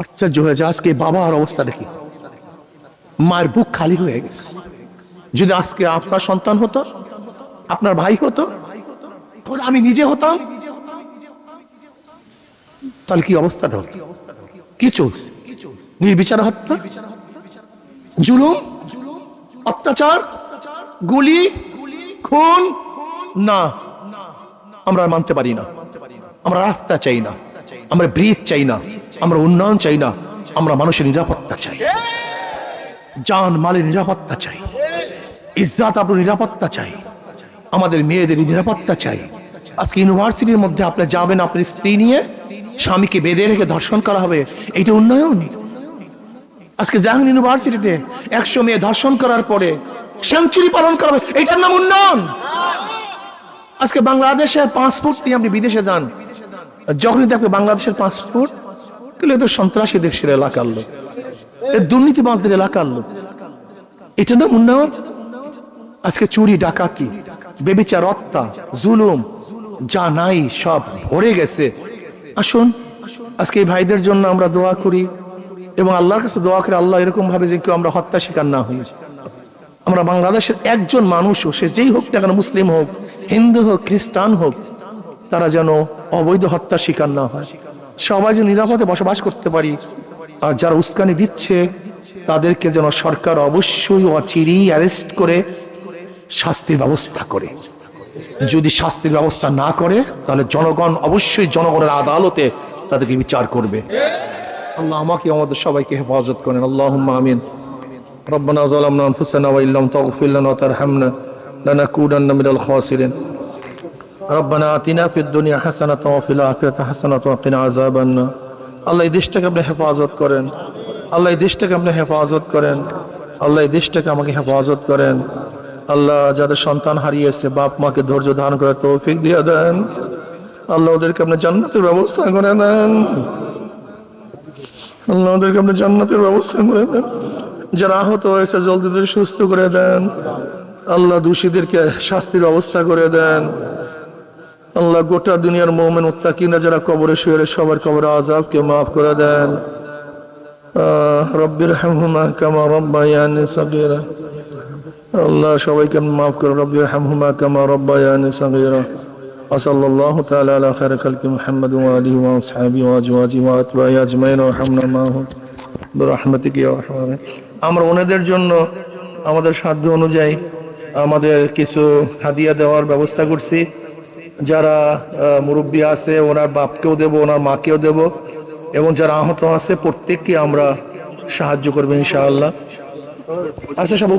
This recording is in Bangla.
আশ্চর্য হয়েছে আজকে বাবার অবস্থা দেখি। মায়ের বুক খালি হয়ে গেছে। যদি আজকে আপনার সন্তান হতো, আপনার ভাই হতো আমি নিজে হতাম? তাহলে কি অবস্থাটা হতো কি চলছে? নির্বিচার হত্যা? জুলুম? অত্যাচার? গুলি? খুন? না। আমরা মানতে পারি না। আমরা রাস্তা চাই না। আমরা ব্রিজ চাই না। আমরা উন্নয়ন চাই না, আমরা মানুষের নিরাপত্তা চাই। জান মালের নিরাপত্তা চাই। ইজ্জাত আপনার নিরাপত্তা চাই। আমাদের মেয়েদের নিরাপত্তা চাই। আজকে ইউনিভার্সিটির মধ্যে আপনি যাবেন, আপনার স্ত্রী নিয়ে স্বামীকে বেঁধে রেখে ধর্ষণ করা হবে এইটা উন্নয়ন। আজকে জাহাঙ্গীর ইউনিভার্সিটিতে একশো মেয়ে ধর্ষণ করার পরে সেঞ্চুরি পালন করা হবে এইটার নাম উন্নয়ন। আজকে বাংলাদেশের পাসপোর্ট নিয়ে আপনি বিদেশে যান, যখনই দেখবে বাংলাদেশের পাসপোর্ট কিন্তু দেশের এলাকার লোক। এ দুর্নীতিবাজদের এলাকার লোক। এটা না উন্নয়ন আজকে চুরি, ডাকাতি, বেবিচার জুলুম, যা নাই সব ভরে গেছে। আসুন, আজকে এই ভাইদের জন্য আমরা দোয়া করি এবং আল্লাহর কাছে দোয়া করে আল্লাহ এরকম ভাবে যে কেউ আমরা হত্যা শিকার না হই। আমরা বাংলাদেশের একজন মানুষও সে যেই হোক না কেন মুসলিম হোক, হিন্দু হোক, খ্রিস্টান হোক, তারা যেন অবৈধ হত্যার শিকার না হয়। সবাই যেন নিরাপদে বসবাস করতে পারি আর যারা উস্কানি দিচ্ছে তাদেরকে যেন সরকার অবশ্যই অচিরেই অ্যারেস্ট করে শাস্তির ব্যবস্থা করে যদি শাস্তির ব্যবস্থা না করে তাহলে জনগণ অবশ্যই জনগণের আদালতে তাদেরকে বিচার করবে আল্লাহ আমাকে আমাদের সবাইকে হেফাজত করেন আল্লাহ আমিন ربنا ظلمنا انفسنا وان لم تغفر لنا وترحمنا لنكونن من الخاسرين রব্বানা আতিনা ফিদ্দুনিয়া হাসানাত ফিলা আখিরাতে হাসানাত কিনা আযাবান্না আল্লাহ এই দেশটাকে আপনি হেফাজত করেন। আল্লাহ এই দেশটাকে আপনি হেফাজত করেন। আল্লাহ এই দেশটাকে আমাকে হেফাজত করেন। আল্লাহ যাদের সন্তান হারিয়েছে, বাপ মাকে ধৈর্য ধারণ করার তৌফিক দিয়ে দেন। আল্লাহ ওদেরকে আপনি জান্নাতের ব্যবস্থা করে দেন। আল্লাহ ওদেরকে আপনি জান্নাতের ব্যবস্থা করে দেন। যারা আহত হয়েছে জলদি সুস্থ করে দেন। আল্লাহ দোষীদেরকে শাস্তির ব্যবস্থা করে দেন। আল্লাহ গোটা দুনিয়ার মোমেন মুত্তাকিনা যারা কবরে শুয়ে সবার কবরে আজাবকে মাফ করে দেন আহ, রব্বির হামহুমা কামা রব্বায়ানি সাগীরা আল্লাহ সবাইকে আপনি মাফ করুন রব্বির হামহুমা কামা রব্বায়ানি সাগীরা وصلى الله تعالى على خير خلق محمد وآله وأصحابه وأزواجه وأتباعه أجمعين وارحمنا معهم برحمتك يا أرحم الراحمين আমরা ওনাদের জন্য আমাদের সাধ্য অনুযায়ী আমাদের কিছু হাদিয়া দেওয়ার ব্যবস্থা করছি যারা মুরব্বী আছে, ওনার বাপকেও দেব, ওনার মাকেও দেব, এবং যারা আহত আছে, প্রত্যেককে আমরা সাহায্য করবেন ইনশাআল্লাহ। আচ্ছা সব